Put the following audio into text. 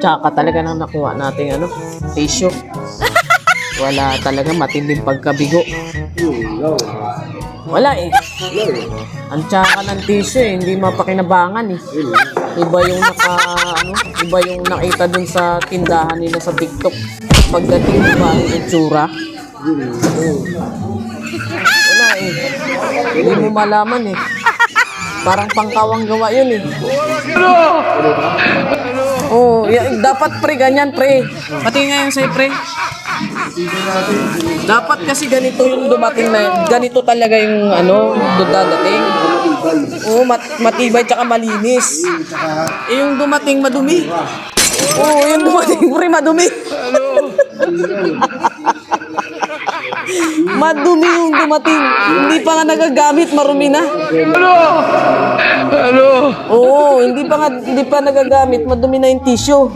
Tsaka talaga nang nakuha nating ano, tissue. Wala talaga matinding pagkabigo. Wala eh. Ang tsaka ng tissue eh, hindi mapakinabangan eh. Iba yung naka, ano, iba yung nakita dun sa tindahan nila sa TikTok. Pagdating mo ba ang itsura? Wala eh. Hindi mo malaman eh. Parang pangkawang gawa yun eh. Oo, oh, dapat pre, ganyan pre. Pati nga yung sa'yo pre. Dapat kasi ganito yung dumating na, ganito talaga yung ano, doon dadating. Oo, mat matibay tsaka malinis. Eh, yung dumating madumi. Oo, yung dumating pre, madumi. madumi yung dumating. Hindi pa nga nagagamit, marumi na. Oo, hindi pa nga hindi pa nagagamit, madumi na yung tissue.